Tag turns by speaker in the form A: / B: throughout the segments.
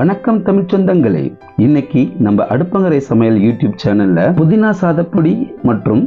A: வணக்கம் தமிழ் சொந்தங்களே. இன்னைக்கு நம்ம அடுப்பங்கரை சமையல் யூடியூப் சேனல்ல புதினா சாதப்பொடி மற்றும்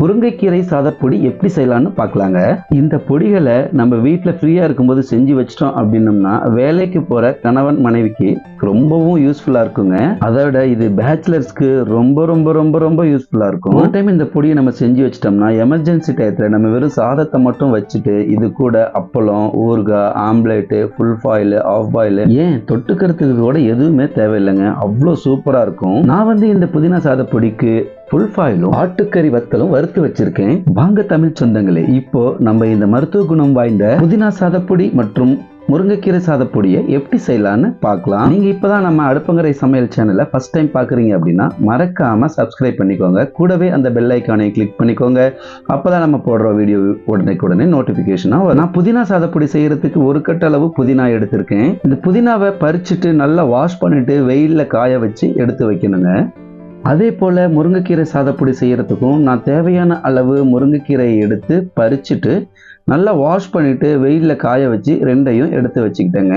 A: முருங்கைக்கீரை சாதப்பொடி எப்படி செய்யலாம்னு பார்க்கலாங்க. இந்த பொடிகளை நம்ம வீட்டில் ஃப்ரீயாக இருக்கும்போது செஞ்சு வச்சிட்டோம் அப்படின்னம்னா வேலைக்கு போகிற கணவன் மனைவிக்கு ரொம்பவும் யூஸ்ஃபுல்லாக இருக்குங்க. அதோட இது பேச்சுலர்ஸ்க்கு ரொம்ப ரொம்ப ரொம்ப ரொம்ப யூஸ்ஃபுல்லாக இருக்கும். ஒரு டைம் இந்த பொடியை நம்ம செஞ்சு வச்சிட்டோம்னா எமர்ஜென்சி டயத்தில் நம்ம வெறும் சாதத்தை மட்டும் வச்சுட்டு இது கூட அப்பளம் ஊறுகாய் omelette full boil half boil ஏன் தொட்டுக்கிறதுக்கு கூட எதுவுமே தேவையில்லைங்க. அவ்வளோ சூப்பராக இருக்கும். நான் வந்து இந்த புதினா சாதப்பொடிக்கு ஃபுல் ஃபாயிலும் ஆட்டுக்கறி வத்தலும் வறுத்து வச்சிருக்கேன். வாங்க தமிழ் சொந்தங்களே இப்போ நம்ம இந்த மருத்துவ குணம் வாய்ந்த புதினா சாதப்பொடி மற்றும் முருங்கைக்கீரை சாதப்பொடியை எப்படி செய்யலான்னு பார்க்கலாம். நீங்க இப்பதான் நம்ம அடுப்பங்கரை சமையல் சேனலை ஃபர்ஸ்ட் டைம் பாக்குறீங்க அப்படின்னா மறக்காம சப்ஸ்கிரைப் பண்ணிக்கோங்க. கூடவே அந்த பெல் ஐக்கானை கிளிக் பண்ணிக்கோங்க. அப்பதான் நம்ம போடுற வீடியோ உடனே உடனே நோட்டிபிகேஷனா வரும். நான் புதினா சாதப்பொடி செய்யறதுக்கு ஒரு கட்ட அளவு புதினா எடுத்திருக்கேன். இந்த புதினாவை பறிச்சுட்டு நல்லா வாஷ் பண்ணிட்டு வெயில்ல காய வச்சு எடுத்து வைக்கணுங்க. அதே போல் முருங்கைக்கீரை சாதப்பொடி செய்கிறதுக்கும் நான் தேவையான அளவு முருங்கைக்கீரையை எடுத்து பறிச்சுட்டு நல்லா வாஷ் பண்ணிவிட்டு வெயிலில் காய வச்சு ரெண்டையும் எடுத்து வச்சுக்கிட்டேங்க.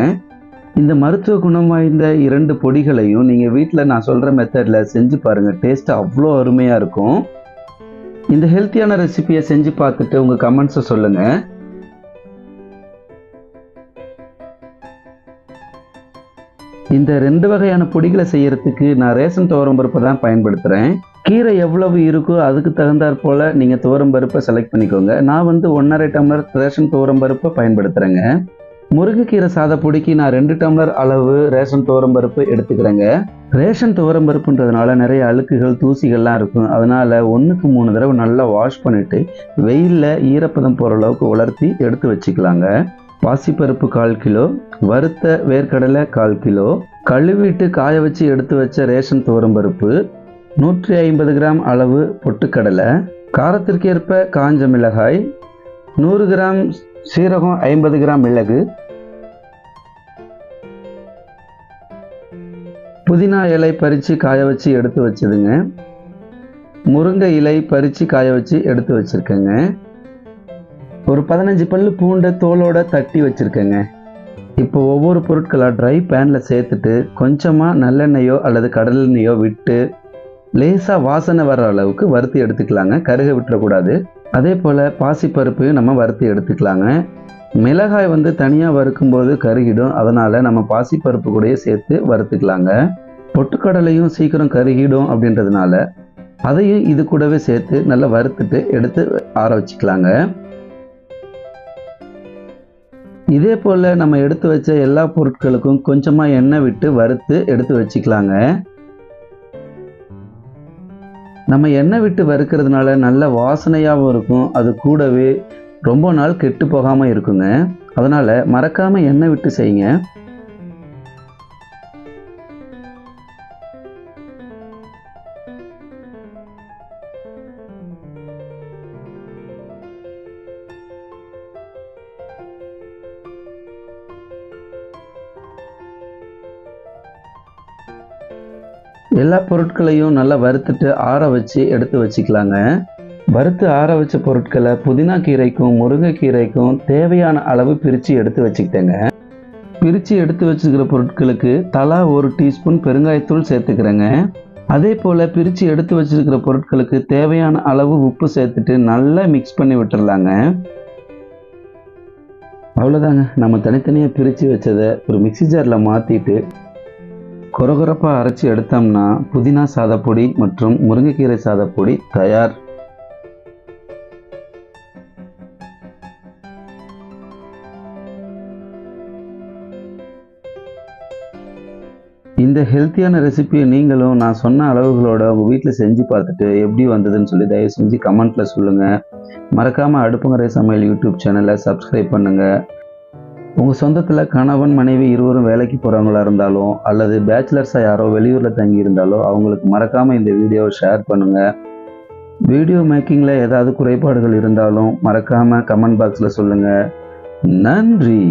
A: இந்த மருத்துவ குணம் வாய்ந்த இரண்டு பொடிகளையும் நீங்கள் வீட்டில் நான் சொல்கிற மெத்தடில் செஞ்சு பாருங்கள் டேஸ்ட்டு அவ்வளோ அருமையாக இருக்கும். இந்த ஹெல்த்தியான ரெசிபியை செஞ்சு பார்த்துட்டு உங்கள் கமெண்ட்ஸை சொல்லுங்கள் இந்த ரெண்டு வகையான பொடிகளை செய்யறதுக்கு நான் ரேஷன் துவரம் பருப்பை தான் பயன்படுத்துகிறேன் கீரை எவ்வளவு இருக்கோ அதுக்கு தகுந்தாற் போல் நீங்கள் துவரம் பருப்பை செலக்ட் பண்ணிக்கோங்க. நான் வந்து ஒன்றரை டம்ளர் ரேஷன் துவரம் பருப்பை பயன்படுத்துகிறேங்க முருங்கைக்கீரை சாத பொடிக்கு நான் ரெண்டு டம்ளர் அளவு ரேஷன் துவரம் பருப்பு எடுத்துக்கிறேங்க. ரேஷன் துவரம் பருப்புன்றதுனால நிறைய அழுக்குகள் தூசிகள்லாம் இருக்கும். அதனால் ஒன்றுக்கு மூணு தடவை நல்லா வாஷ் பண்ணிவிட்டு வெயிலில் ஈரப்பதம் போகிற அளவுக்கு உலர்த்தி எடுத்து வச்சுக்கலாங்க. பாசிப்பருப்பு கால் கிலோ வறுத்த வேர்க்கடலை கால் கிலோ கழுவிட்டு காய வச்சு எடுத்து வச்ச ரேஷன் துவரம்பருப்பு நூற்றி ஐம்பது கிராம் அளவு பொட்டுக்கடலை காரத்திற்கேற்ப காஞ்ச மிளகாய் நூறு கிராம் சீரகம் ஐம்பது கிராம் மிளகு புதினா இலை பறித்து காய வச்சு எடுத்து வச்சதுங்க. முருங்கை இலை பறித்து காய வச்சு எடுத்து வச்சுருக்கேங்க. ஒரு பதினஞ்சு பல்லு பூண்டை தோலோட தட்டி வச்சுருக்கேங்க. இப்போ ஒவ்வொரு பொருட்களாக ட்ரை பேனில் சேர்த்துட்டு கொஞ்சமாக நல்லெண்ணெயோ அல்லது கடலெண்ணெயோ விட்டு லேசாக வாசனை வர அளவுக்கு வறுத்து எடுத்துக்கலாங்க. கருக விட்டுறக்கூடாது. அதே போல் பாசிப்பருப்பையும் நம்ம வறுத்து எடுத்துக்கலாங்க. மிளகாய் வந்து தனியாக வறுக்கும்போது கருகிடும். அதனால் நம்ம பாசிப்பருப்பு கூடயே சேர்த்து வறுத்துக்கலாங்க. பொட்டுக்கடலையும் சீக்கிரம் கருகிடும் அப்படின்றதுனால அதையும் இது கூடவே சேர்த்து நல்லா வறுத்துட்டு எடுத்து ஆற வச்சுக்கலாங்க. இதே போல் நம்ம எடுத்து வச்ச எல்லா பொருட்களுக்கும் கொஞ்சமாக எண்ணெய் விட்டு வறுத்து எடுத்து வச்சுக்கலாங்க. நம்ம எண்ணெய் விட்டு வறுக்கிறதுனால நல்ல வாசனையாகவும் இருக்கும். அது கூடவே ரொம்ப நாள் கெட்டு போகாமல் இருக்குங்க. அதனால் மறக்காமல் எண்ணெய் விட்டு செய்யுங்க. எல்லா பொருட்களையும் நல்லா வறுத்துட்டு ஆற வச்சு எடுத்து வச்சுக்கலாங்க. வறுத்து ஆற வச்ச பொருட்களை புதினா கீரைக்கும் முருங்கைக்கீரைக்கும் தேவையான அளவு பிரித்து எடுத்து வச்சுக்கிட்டேங்க. பிரித்து எடுத்து வச்சுக்கிற பொருட்களுக்கு தலா ஒரு டீஸ்பூன் பெருங்காயத்தூள் சேர்த்துக்கிறேங்க. அதே போல் பிரித்து எடுத்து வச்சுருக்கிற பொருட்களுக்கு தேவையான அளவு உப்பு சேர்த்துட்டு நல்லா மிக்ஸ் பண்ணி விட்டுறலாங்க. அவ்வளோதாங்க நம்ம தனித்தனியாக பிரித்து வச்சதை ஒரு மிக்சி ஜாரில் மாற்றிட்டு கொரகொரப்பாக அரைச்சி எடுத்தோம்னா புதினா சாதப்பொடி மற்றும் முருங்கைக்கீரை சாதப்பொடி தயார். இந்த ஹெல்த்தியான ரெசிபியை நீங்களும் நான் சொன்ன அளவுகளோட உங்கள் வீட்டில் செஞ்சு பார்த்துட்டு எப்படி வந்ததுன்னு சொல்லி தயவு செஞ்சு கமெண்ட்டில் சொல்லுங்கள் மறக்காமல் அடுப்புங்கரை சமையல் யூடியூப் சேனலை சப்ஸ்கிரைப் பண்ணுங்கள் உங்கள் சொந்தத்தில் கணவன் மனைவி இருவரும் வேலைக்கு போகிறவங்களா இருந்தாலும் அல்லது பேச்சுலர்ஸாக யாரோ வெளியூரில் தங்கி இருந்தாலோ அவங்களுக்கு மறக்காமல் இந்த வீடியோவை ஷேர் பண்ணுங்கள் வீடியோ மேக்கிங்கில் ஏதாவது குறைபாடுகள் இருந்தாலும் மறக்காமல் கமெண்ட் பாக்ஸில் சொல்லுங்கள் நன்றி.